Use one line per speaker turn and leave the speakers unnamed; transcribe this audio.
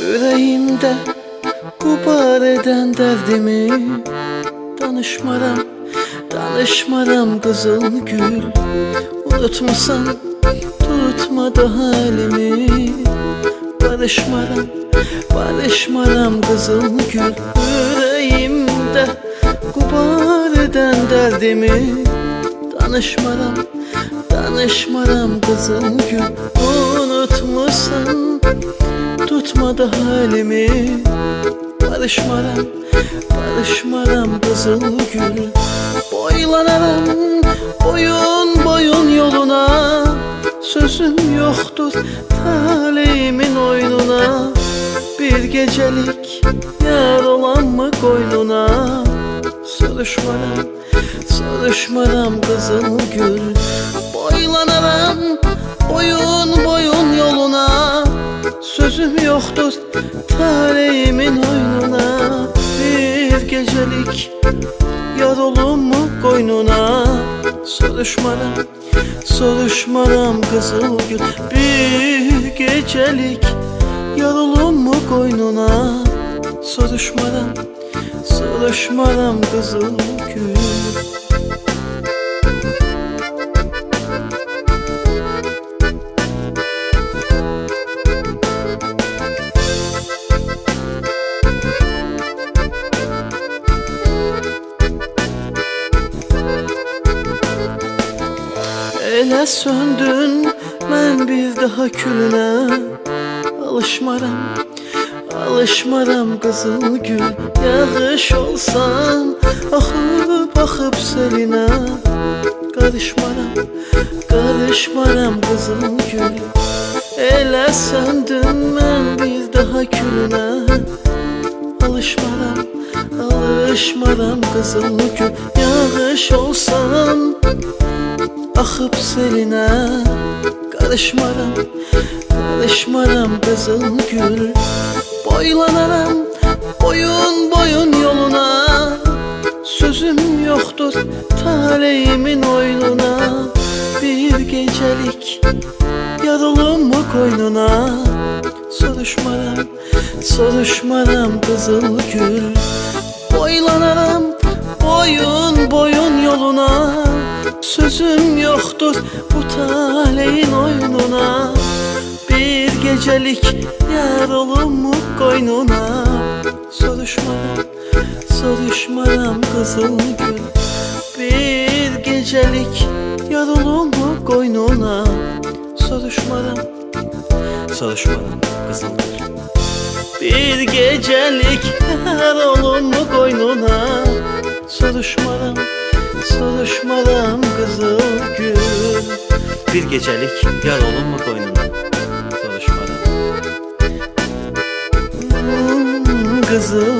Yüreğimde kupar eden derdimi Danışmaram, danışmaram kızıl gül. Unutmasan tutmadı halimi. Barışmaram, barışmaram kızıl gül. Yüreğimde kupar eden derdimi Danışmaram, danışmaram kızıl gül Unutmasan tutmadı halimi. Barışmaram, barışmaram kızıl gül. Boylanaram boyun boyun yoluna. Sözüm yoktur talimin oyununa. Bir gecelik yar olan mı koynuna? Soruşmaram, soruşmaram kızıl gül boyun boyun yoluna. Sözüm yoktur talimin oyununa. Bir gecelik yar olun mu koynuna? Soruşmaram, soruşmaram kızıl gül. Bir gecelik yar olun mu koynuna? Soruşmaram, soruşmaram kızıl gül Elə söndün mən bir daha külünə Alışmaram, alışmaram qızıl gül Yağış olsam axıb axıb selinə Qarışmaram, qarışmaram qızıl gül. Elə söndün mən bir daha külünə Alışmaram, alışmaram qızıl gül Yağış olsam Axıb selinə Qarışmaram, qarışmaram qızıl gül. Boylanaram boyun boyun yoluna Sözüm yoxdur taleyimin oyununa Bir gecelik yarılım mı koynuna Soruşmaram, soruşmaram qızıl gül. Boylanaram boyun boyun yoluna Sözüm yoktur bu taleyin oyununa. Bir gecelik yar mu koynuna? Soruşmaram, soruşmaram kızıl gül. Bir gecelik yar mu koynuna? Soruşmaram, soruşmaram kızıl gül. Bir gecelik yar olun mu koynuna? Soruşmaram, soruşmaram kızıl gül. Bir gecelik yar olun mu koynuna? Soruşmaram Hmm, Kızıl